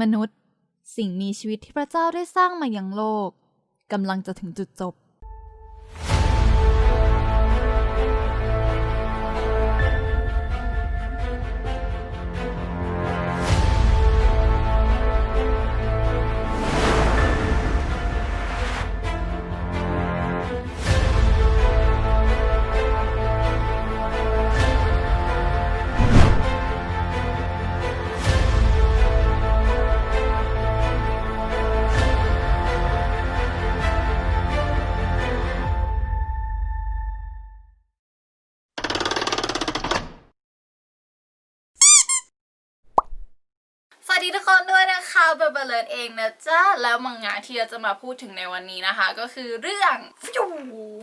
มนุษย์ สิ่งมีชีวิตที่พระเจ้าได้สร้างมายังโลกกำลังจะถึงจุดจบ ทุกคนด้วยนะคะเบลเบลเลนเองนะจ๊ะ แล้วมังงะที่เราจะมาพูดถึงในวันนี้นะคะ ก็คือเรื่องฟิว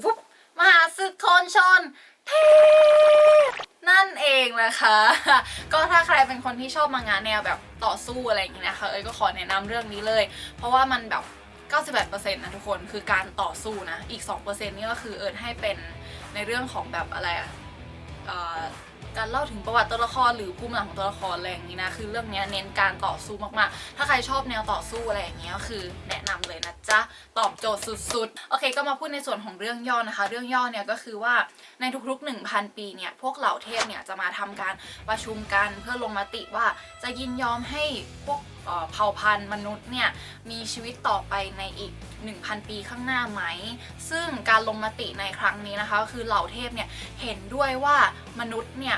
ฟุบมหาศึกโคนชนเทนั่นเองนะคะ ก็ถ้าใครเป็นคนที่ชอบมังงะแนวแบบต่อสู้อะไรอย่างนี้นะคะ เอ้ยก็ขอแนะนำเรื่องนี้เลย เพราะว่ามันแบบ98%นะทุกคนคือการต่อสู้นะ อีก 2%นี่ก็คือเอิญให้เป็นในเรื่องของแบบอะไรอะ การเล่าถึงประวัติตัวละครหรือภูมิหลังของตัวละครอะไรอย่างนี้นะคือเรื่องนี้เน้นการต่อสู้มากๆ ถ้าใครชอบแนวต่อสู้อะไรอย่างเงี้ยก็คือแนะนำเลยนะจ๊ะตอบโจทย์สุดๆโอเค ก็มาพูดในส่วนของเรื่องย่อนะคะ เรื่องย่อเนี่ยก็คือว่าในทุกๆ 1,000 ปีเนี่ยพวกเหล่าเทพเนี่ยจะมาทำการประชุมกันเพื่อลงมติว่าจะยินยอมให้พวก เผ่าพันธุ์มนุษย์เนี่ยมีชีวิตต่อไปในอีก 1,000 ปีข้างหน้าไหม ซึ่งการลงมติในครั้งนี้นะคะคือเหล่าเทพเนี่ยเห็นด้วยว่ามนุษย์เนี่ย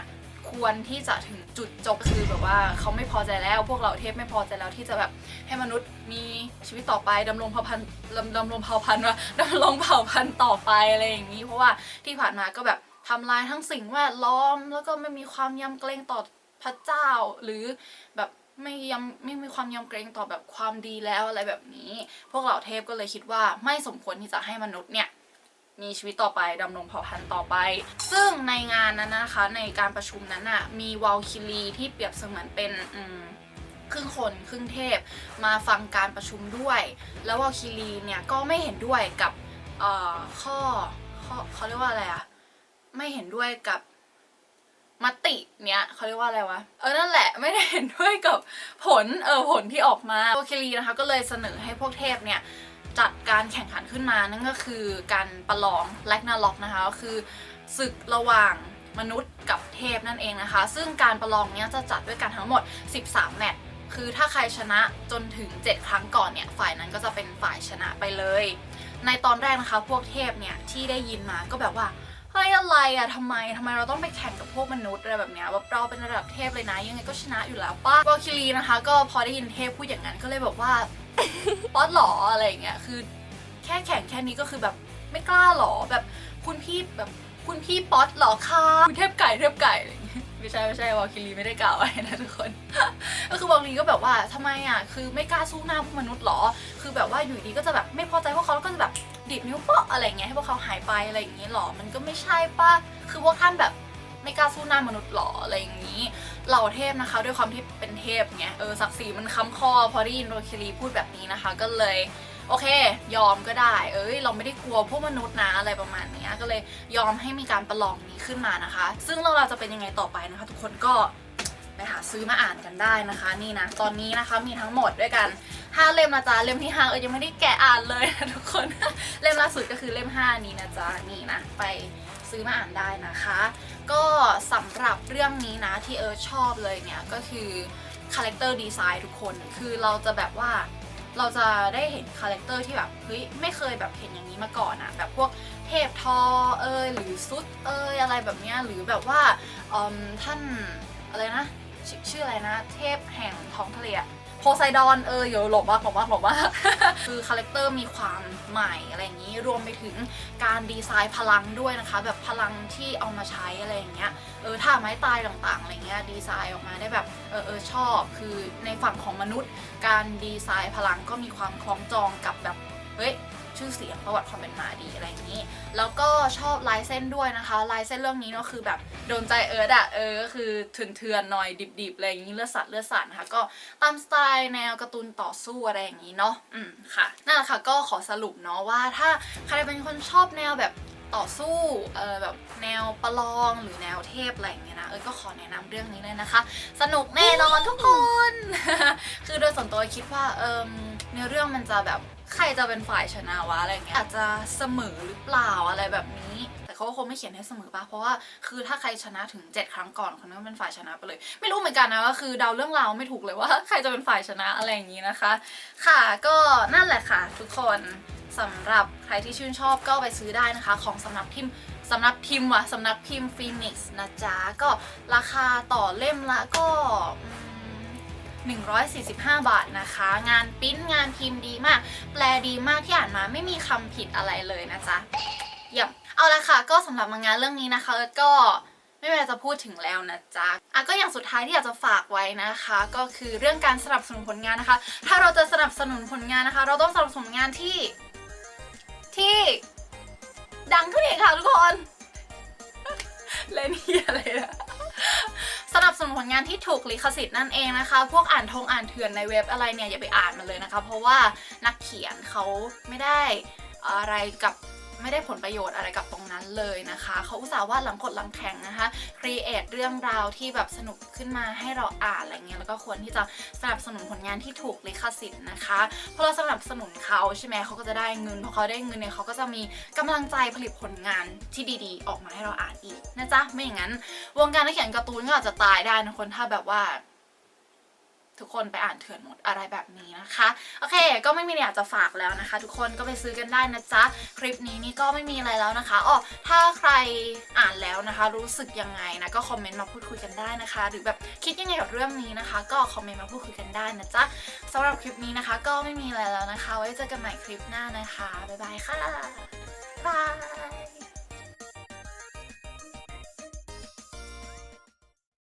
ควรที่จะถึงจุดจบคือแบบว่าเขาไม่พอใจแล้วพวกเหล่าเทพไม่พอใจแล้วที่จะแบบให้มนุษย์มีชีวิตต่อไปดำรงเผ่าพันธุ์ดำดำรงเผ่าพันธุ์ว่าดำรงเผ่าพันธุ์ต่อไปอะไรอย่างนี้ เพราะว่าที่ผ่านมาก็แบบทำลายทั้งสิ่งแวดล้อม แล้วก็ไม่มีความยำเกรงต่อพระเจ้าหรือแบบ ไม่ยำไม่มีความยำเกรงต่อแบบความดีแล้วอะไรแบบนี้ พวกเหล่าเทพก็เลยคิดว่าไม่สมควรที่จะให้มนุษย์เนี่ยมีชีวิตต่อไปดำรงเผ่าพันธุ์ต่อไป ซึ่งในงานนั้นนะคะในการประชุมนั้นน่ะมีวาลคิรีที่เปรียบเสมือนเป็นครึ่งคนครึ่งเทพมาฟังการประชุมด้วย แล้ววาลคิรีเนี่ยก็ไม่เห็นด้วยกับเอ่อข้อข้อเขาเรียกว่าอะไรอะไม่เห็นด้วยกับ มติเนี้ยเขาเรียกว่าอะไรวะ เออนั่นแหละไม่ได้เห็นด้วยกับผลเออผลที่ออกมาวาลคิรีนะคะก็เลยเสนอให้พวกเทพเนี่ยจัดการแข่งขันขึ้นมานั่นก็คือการประลองแลกนาล็อกนะคะก็คือศึกระหว่างมนุษย์กับเทพนั่นเองนะคะ ซึ่งการประลองเนี้ยจะจัดด้วยกันทั้งหมด 13 แมตช์คือถ้าใครชนะจนถึง 7 ครั้งก่อนเนี่ยฝ่ายนั้นก็จะเป็นฝ่ายชนะไปเลย ในตอนแรกนะคะ พวกเทพเนี่ยที่ได้ยินมาก็แบบว่า ฮ้ยอะไรอะทำไมทำไมเราต้องไปแข่งกับพวกมนุษย์อะไรแบบเนี้ยแบบเราเป็นระดับเทพเลยนะ ยังไงก็ชนะอยู่แล้วป้าวอลคิรีนะคะ ก็พอได้ยินเทพพูดอย่างนั้นก็เลยแบบว่าป๊อตหรออะไรอย่างเงี้ยคือ แค่แข่งแค่นี้ก็คือแบบไม่กล้าหรอแบบคุณพี่แบบคุณพี่ป๊อตหรอคะคุณเทพไก่เทพไก่อะไรอย่างเงี้ยไม่ใช่ไม่ใช่วอลคิรีไม่ได้กล่าวไว้นะทุกคน ก็คือวอลคิรีก็แบบว่าทำไมอะคือไม่กล้าสู้หน้าพวกมนุษย์หรอ คือแบบว่าอยู่ดีก็จะแบบไม่พอใจพวกเขาแล้วก็จะแบบ ดีดนิ้วโป๊ะอะไรเงี้ยให้พวกเขาหายไปอะไรอย่างเงี้หรอ มันก็ไม่ใช่ป่ะคือพวกท่านแบบไม่กล้าสู้หน้ามนุษย์หรออะไรอย่างนี้ เหล่าเทพนะคะ ด้วยความที่เป็นเทพไงเออศักดิ์ศรีมันค้ำคอพอได้ยินโรคิรีพูดแบบนี้นะคะ ก็เลยโอเค ยอมก็ได้ เอ้ย เราไม่ได้กลัวพวกมนุษย์นะอะไรประมาณนี้ก็เลยยอมให้มีการประลองนี้ขึ้นมานะคะ ซึ่งเราเราจะเป็นยังไงต่อไปนะคะ ทุกคนก็ ไปหาซื้อมาอ่านกันได้นะคะ นี่นะตอนนี้นะคะมีทั้งหมดด้วยกัน5เล่มนะจ๊ะเล่มที่5เออยังไม่ได้แกะอ่านเลยนะทุกคนเล่มล่าสุดก็คือเล่ม 5 นี้นะจ๊ะนี่นะไปซื้อมาอ่านได้นะคะ ก็สำหรับเรื่องนี้นะที่เออชอบเลยเนี่ยก็คือคาแรคเตอร์ดีไซน์ทุกคนคือเราจะแบบว่าเราจะได้เห็นคาแรคเตอร์ที่แบบเฮ้ยไม่เคยแบบเห็นอย่างนี้มาก่อนอะแบบพวกเทพทอเอยหรือซุดเอยอะไรแบบเนี้ยหรือแบบว่าอืมท่านอะไรนะ ชชื่ออะไรนะ เทพแห่งท้องทะเลโพไซดอนเออเดี๋ยวหลบมากหลบมากหลบมากคือคาแรคเตอร์มีความใหม่อะไรอย่างนี้ รวมไปถึงการดีไซน์พลังด้วยนะคะ แบบพลังที่เอามาใช้อะไรอย่างเงี้ยเออท่าไม้ตายต่างๆอะไรเงี้ยดีไซน์ออกมาได้แบบเออเออชอบคือในฝั่งของมนุษย์ การดีไซน์พลังก็มีความคล้องจองกับแบบเฮ้ย ชื่อเสียงประวัติความเป็นมาดีอะไรอย่างนี้ แล้วก็ชอบลายเส้นด้วยนะคะ ลายเส้นเรื่องนี้ก็คือแบบโดนใจเอิร์ดอะเออก็คือเถื่อนๆหน่อยดิบๆอะไรอย่างนี้เลือดสัตว์เลือดสัตว์นะคะก็ตามสไตล์แนวการ์ตูนต่อสู้อะไรอย่างนี้เนาะอืมค่ะนั่นแหละค่ะก็ขอสรุปเนาะว่าถ้าใครเป็นคนชอบแนวแบบต่อสู้เออแบบแนวประลองหรือแนวเทพอะไรอย่างเงี้ยนะเออก็ขอแนะนำเรื่องนี้เลยนะคะ สนุกแน่นอนทุกคน คือโดยส่วนตัวคิดว่าเอมเนื้อเรื่องมันจะแบบ ใครจะเป็นฝ่ายชนะวะอะไรเงี้ยอาจจะเสมอหรือเปล่าอะไรแบบนี้ แต่เขาก็คงไม่เขียนให้เสมอป่ะเพราะว่าคือถ้าใครชนะถึง 7 ครั้งก่อนคนนั้นเป็นฝ่ายชนะไปเลย ไม่รู้เหมือนกันนะก็คือเดาเรื่องราวไม่ถูกเลยว่าใครจะเป็นฝ่ายชนะอะไรอย่างนี้นะคะ ค่ะก็นั่นแหละค่ะ ทุกคนสำหรับใครที่ชื่นชอบก็ไปซื้อได้นะคะ ของสำนักพิมพ์สำนักพิมพ์ว่ะสำนักพิมพ์ฟีนิกซ์นะจ๊ะก็ราคาต่อเล่มละก็ 145 บาทนะคะ งานปิ้นงานพิมพ์ดีมาก แปลดีมากที่อ่านมาไม่มีคำผิดอะไรเลยนะจ๊ะเยี่ยมเอาละค่ะ ก็สำหรับมังงานเรื่องนี้นะคะก็ไม่มีอะไรจะพูดถึงแล้วนะจ๊ะอะก็อย่างสุดท้ายที่อยากจะฝากไว้นะคะ ก็คือเรื่องการสนับสนุนผลงานนะคะ ถ้าเราจะสนับสนุนผลงานนะคะ เราต้องสนับสนุนงานที่ที่ดังขึ้นอีกค่ะทุกคนเล่นเหียอะไรนะ นับสนุนผลงานที่ถูกลิขสิทธิ์นั่นเองนะคะ พวกอ่านทงอ่านเถื่อนในเว็บอะไรเนี่ยอย่าไปอ่านมันเลยนะคะ เพราะว่านักเขียนเขาไม่ได้อะไรกับ ไม่ได้ผลประโยชน์อะไรกับตรงนั้นเลยนะคะ เขาอุตส่าห์วาดหลังกดหลังแข็งนะคะครีเอทเรื่องราวที่แบบสนุกขึ้นมาให้เราอ่านอะไรเงี้ยแล้วก็ควรที่จะสนับสนุนผลงานที่ถูกลิขสิทธิ์นะคะเพราะเราสนับสนุนเขาใช่ไหมเขาก็จะได้เงินพอเขาได้เงินเนี่ยเขาก็จะมีกำลังใจผลิตผลงานที่ดีๆ ออกมาให้เราอ่านอีกนะจ๊ะไม่อย่างนั้น วงการนักเขียนการ์ตูนก็อาจจะตายได้นะคนถ้าแบบว่า ทุกคนไปอ่านเถื่อนหมดอะไรแบบนี้นะคะ โอเค ก็ไม่มีอะไรอยากจะฝากแล้วนะคะ ทุกคนก็ไปซื้อกันได้นะจ๊ะ คลิปนี้นี่ก็ไม่มีอะไรแล้วนะคะอ๋อถ้าใครอ่านแล้วนะคะ รู้สึกยังไงนะก็คอมเมนต์มาพูดคุยกันได้นะคะ หรือแบบคิดยังไงกับเรื่องนี้นะคะ ก็คอมเมนต์มาพูดคุยกันได้นะจ๊ะสำหรับคลิปนี้นะคะ ก็ไม่มีอะไรแล้วนะคะ ไว้เจอกันใหม่คลิปหน้านะคะบ๊ายบายค่ะบาย